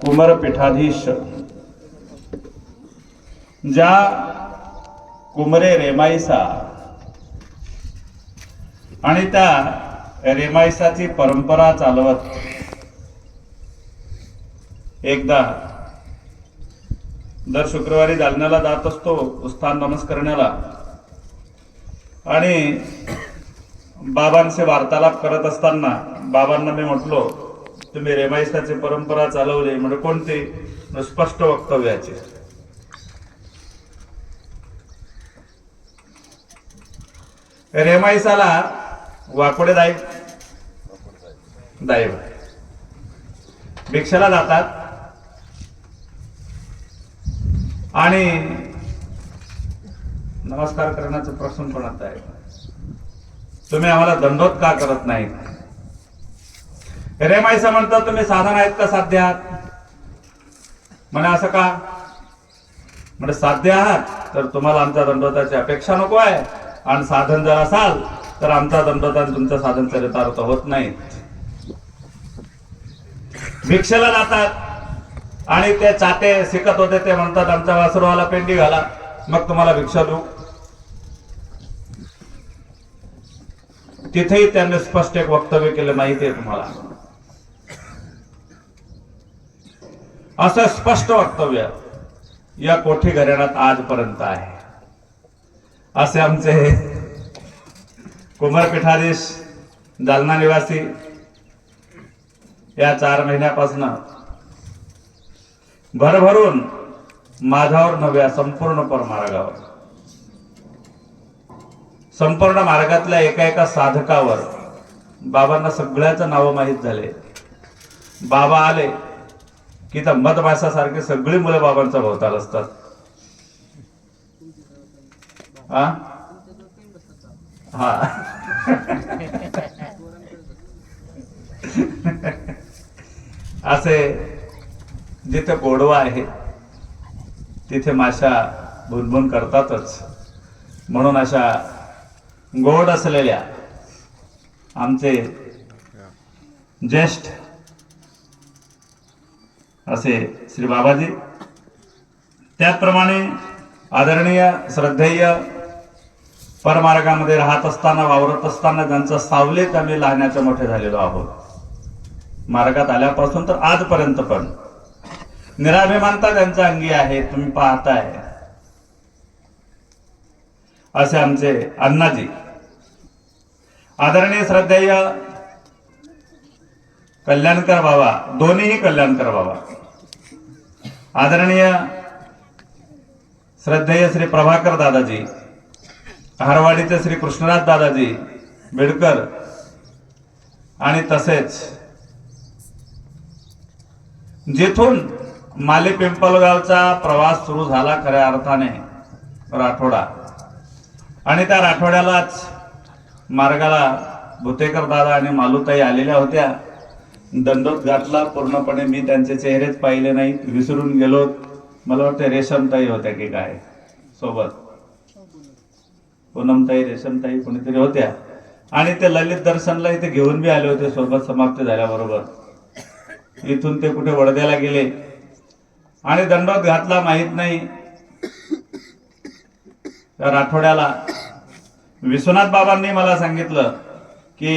कुमरपीठाधीश। ज्या कुमरे रेमाईसा। आणि त्या रेमाईसाची परंपरा चालवत एकदा दर शुक्रवारी जालन्याला जात असतो उत्थान नमस्करण्याला. आणि बाबांचे वार्तालाप करत असताना बाबांना मी म्हटलो तुम्ही रेमाईसाची परंपरा चालवली म्हणजे कोणती? स्पष्ट वक्तव्याची रेमाईसाला वाकोडे दाई दाई. भिक्षाला जातात. आणि नमस्कार करण्याचा प्रश्न पण आता आहे. तुम्ही आम्हाला दंडोत का करत नाहीत? रेमाईसा म्हणतात तुम्ही साधन आहेत का साध्य आहात म्हणे असं का? म्हणजे साध्य आहात तर तुम्हाला आमच्या दंडोताची अपेक्षा नको आहे. आणि साधन जर असाल तर आमचा दंडोता तुमचं साधन चरितार्थ होत नाही. भिक्षेला जातात आणि ते चाटे शिकत होते ते म्हणतात आमच्या वासुरवाला पेंडी घाला मग तुम्हाला भिक्षा देऊ. तिथेही त्यांनी स्पष्ट एक वक्तव्य केलं माहिती आहे तुम्हाला. असं स्पष्ट वक्तव्य या कोठी घराण्यात आजपर्यंत आहे. असे आमचे कुमारपीठाधीश जालना निवासी या चार महिन्यापासून भरभरून माझ्यावर नव्या संपूर्ण परमार्गावर. संपूर्ण मार्गातल्या एका एका साधकावर बाबांना सगळ्याचं नावं माहीत झाले. बाबा आले की त्या मधमाशासारखे सगळी मुलं बाबांचा भोवताल असतात. हा हा. असे जिथे गोडवा आहे तिथे माशा भुनभुन करतातच. म्हणून अशा गोड असलेल्या आमचे ज्येष्ठ असे श्री बाबाजी. त्याचप्रमाणे आदरणीय श्रद्धेय परमार्गामध्ये राहत असताना वावरत असताना ज्यांचं सावलेत आम्ही लहानाचे मोठे झालेलो आहोत. मार्गात आल्यापासून तर आजपर्यंत पण. निराभिमानता त्यांच्या अंगी आहे तुम्ही पाहताय. असे आमचे अण्णाजी. आदरणीय श्रद्धेय कल्याणकर बाबा दोन्हीही कल्याणकर बाबा. आदरणीय श्रद्धेय श्री प्रभाकर दादाजी हरवाडीचे श्री कृष्णराज दादाजी बेडकर आणि तसेच जिथून माले पिंपलगावचा प्रवास सुरू झाला खऱ्या अर्थाने राठोडा. आणि त्या राठोड्यालाच मार्गाला भुतेकर दादा आणि मालुताई आलेल्या होत्या. दंडोत घातला. पूर्णपणे मी त्यांचे चेहरेच पाहिले नाहीत विसरून गेलो. मला वाटतं रेशमताई होत्या की काय? सोबत. पूनमताई रेशमताई कोणीतरी होत्या. आणि ते ललित दर्शनला इथे घेऊन बी आले होते. सोबत समाप्त झाल्याबरोबर. इथून ते कुठे वडद्याला गेले. आणि दंडोत घातला माहीत नाही. तर आठवड्याला विश्वनाथ बाबांनी मला सांगितलं की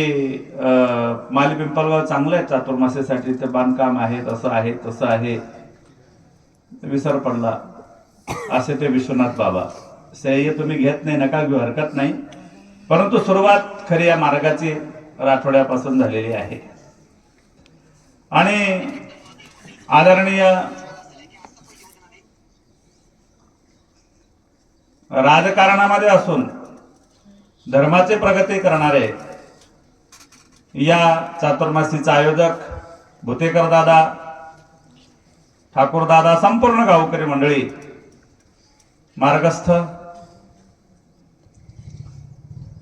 माली पिंपळगाव चांगलं आहे चातुर्मासेसाठी ते बांधकाम आहे तसं आहे तसं आहे. विसर पडला. असे ते विश्वनाथ बाबा. सह्य तुम्ही घेत नाही नका घेऊ हरकत नाही. परंतु सुरुवात खरी या मार्गाची राठोड्यापासून झालेली आहे. आणि आदरणीय राजकारणामध्ये असून धर्माचे प्रगती करणारे या चातुर्मासीचा आयोजक भुतेकर दादा ठाकूर दादा संपूर्ण गावकरी मंडळी मार्गस्थ.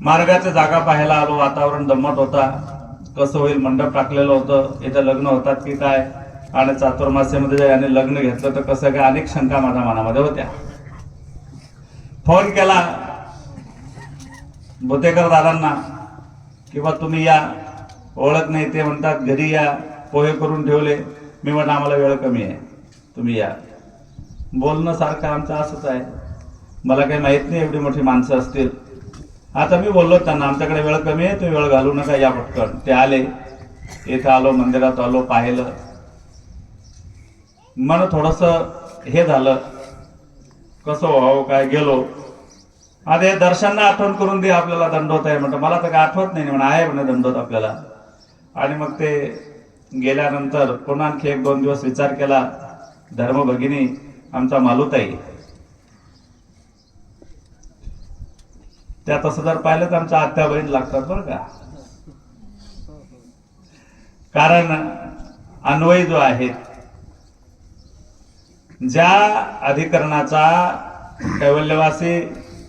मार्गाच्या जागा पाहायला आलो वातावरण दमत होता. कसं होईल मंडप टाकलेलं होतं. इथं लग्न होतात की काय? आणि चातुर्मास्यामध्ये याने लग्न घेतलं तर कसं काय? अनेक शंका माझ्या मनामध्ये होत्या. फोन केला. भुतेकर दादांना किंवा तुम्ही या. ओळख नाही ते म्हणतात घरी या पोहे करून ठेवले. मी म्हटलं आम्हाला वेळ कमी आहे. तुम्ही या. बोलणं सारखं आमचं असंच आहे. मला काही माहीत नाही एवढी मोठी माणसं असतील. आता मी बोललो त्यांना आमच्याकडे वेळ कमी आहे तुम्ही वेळ घालू नका या पटकन. ते आले. इथं आलो मंदिरात आलो पाहिलं. मन थोडस हे झालं. कसं व्हावं काय गेलो. आता हे दर्शनना आठवण करून दे आपल्याला दंडवत आहे म्हणतो. मला तर काय आठवत नाही म्हणा आहे म्हणे दंडवत आपल्याला. आणि मग ते गेल्यानंतर पुन्हा आणखी एक दोन दिवस विचार केला धर्म भगिनी आमचा मालुताई. त्या तसं जर पाहिलं तर आमच्या आत्या बहीण लागतात बरं का. कारण अन्वय जो आहे ज्या अधिकरणाचा कैवल्यवासी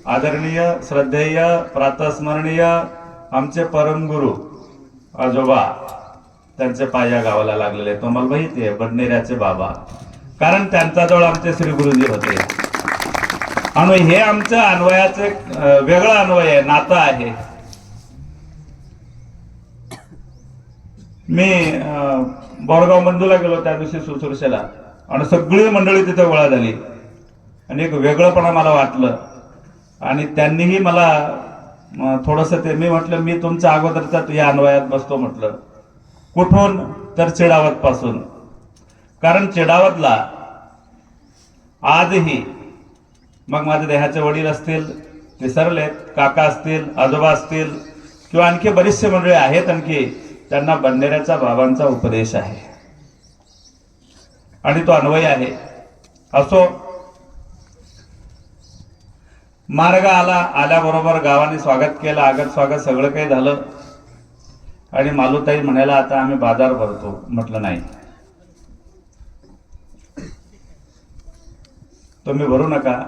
आदरणीय श्रद्धेय प्रातस्मरणीय आमचे परमगुरु आजोबा त्यांचे पाया गावाला लागलेले आहेत. तुम्हाला माहिती आहे बडनेऱ्याचे बाबा. कारण त्यांच्याजवळ आमचे श्री गुरुजी होते. आणि हे आमचं अन्वयाचं एक, वेगळं अन्वय आहे नातं आहे. मी अं, बोरगाव मंदूला गेलो त्या दिवशी सुसुरशेला आणि सगळी मंडळी तिथे गोळा झाली. आणि एक वेगळंपणा मला वाटलं. आणि त्यांनीही मला थोडस ते मी म्हटलं मी तुमच्या अगोदरचा या अन्वयात बसतो म्हटलं. कुठून? तर चिडावत पासून कारण चिडावतला आजही मग माझ्या देहाचे वडील असतील ते सरलेत काका असतील आजोबा असतील किंवा आणखी बरीचसे मंडळी आहेत आणखी त्यांना बंडेऱ्याचा बाबांचा उपदेश आहे. आणि तो अन्वय आहे. असो मार्ग आला आल्याबरोबर गावाने स्वागत केलं आगत स्वागत सगळं काही झालं. आणि मालुताई म्हणायला आता आम्ही बाजार भरतो. म्हटलं नाही. तुम्ही भरू नका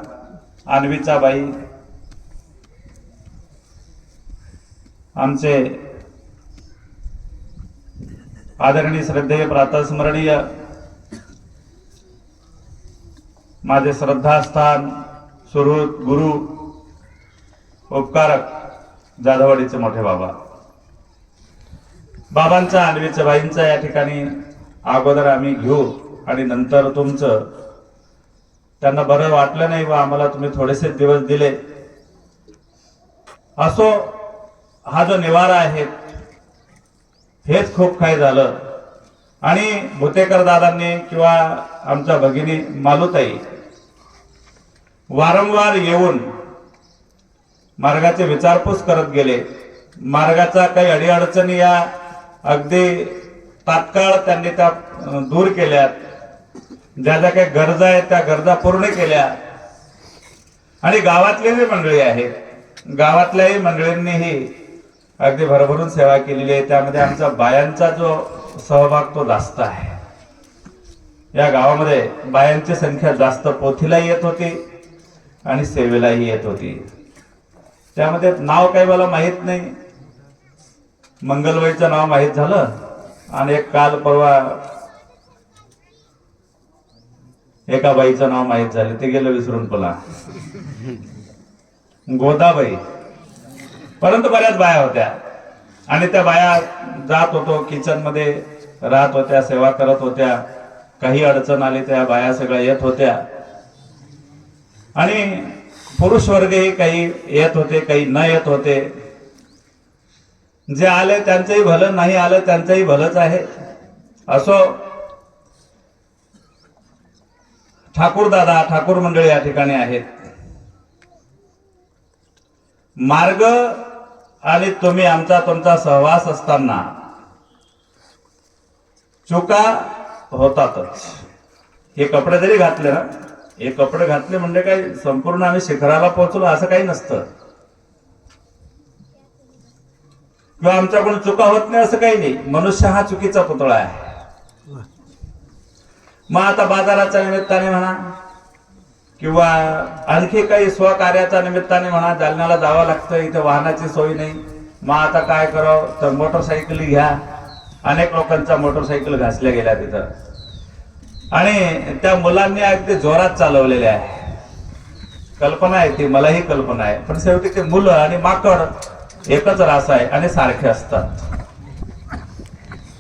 आणवीचा बाई आमचे आदरणीय श्रद्धेय प्रातस्मरणीय माझे श्रद्धास्थान सुहृद गुरु उपकारक जाधववाडीचे मोठे बाबा. बाबांचा आणवीच्या बाईंचा या ठिकाणी अगोदर आम्ही घेऊ आणि नंतर तुमचं. त्यांना बरं वाटलं नाही व आम्हाला तुम्ही थोडेसे दिवस दिले. असो हा जो निवारा आहे हेच खूप काही झालं. आणि भुतेकर दादांनी किंवा आमच्या भगिनी मालुताई वारंवार येऊन मार्गाचे विचारपूस करत गेले. मार्गाचा काही अडीअडचणी या अगदी तात्काळ त्यांनी त्या दूर केल्या. ज्या ज्या काही गरजा आहेत त्या गरजा पूर्ण केल्या. आणि गावातले जे मंडळी आहेत गावातल्याही मंडळींनीही अगदी भरभरून सेवा केलेली आहे. त्यामध्ये आमचा बायांचा जो सहभाग तो जास्त आहे. या गावामध्ये बायांची संख्या जास्त पोथीला येत होती. आणि सेवेलाही येत होती. त्यामध्ये नाव काही मला माहीत नाही. मंगलबाईचं नाव माहीत झालं आणि एक काल परवा एका बाईचं नाव माहीत झालं. ते गेलं विसरून पुन्हा. गोदाबाई. परंतु बऱ्याच बाया होत्या. आणि त्या बाया जात होतो किचनमध्ये राहत होत्या सेवा करत होत्या. काही अडचण आली त्या बाया सगळ्या येत होत्या. आणि पुरुष वर्गही काही येत होते काही न येत होते. जे आले त्यांचंही भलं नाही आलं त्यांचंही भलंच आहे. असो ठाकूर दादा ठाकूर मंडळी या ठिकाणी आहेत. मार्ग आणि तुम्ही आमचा तुमचा सहवास असताना चुका होतातच. हे कपडे जरी घातले ना हे कपडे घातले म्हणजे काही संपूर्ण आम्ही शिखराला पोहोचलो असं काही नसतं. किंवा आमच्याकडून चुका होत नाही असं काही नाही. मनुष्य हा चुकीचा पुतळा आहे. मग आता बाजाराच्या निमित्ताने म्हणा किंवा आणखी काही स्वकार्याच्या निमित्ताने म्हणा जालन्याला जावं लागतं इथे वाहनाची सोय नाही. मग आता काय करावं? तर मोटरसायकली घ्या. अनेक लोकांच्या मोटरसायकल घासल्या गेल्या तिथं. आणि त्या मुलांनी अगदी जोरात चालवलेले आहे. कल्पना आहे ती मलाही कल्पना आहे. पण शेवटी ते मुलं आणि माकड एकच रास आहे आणि सारखे असतात.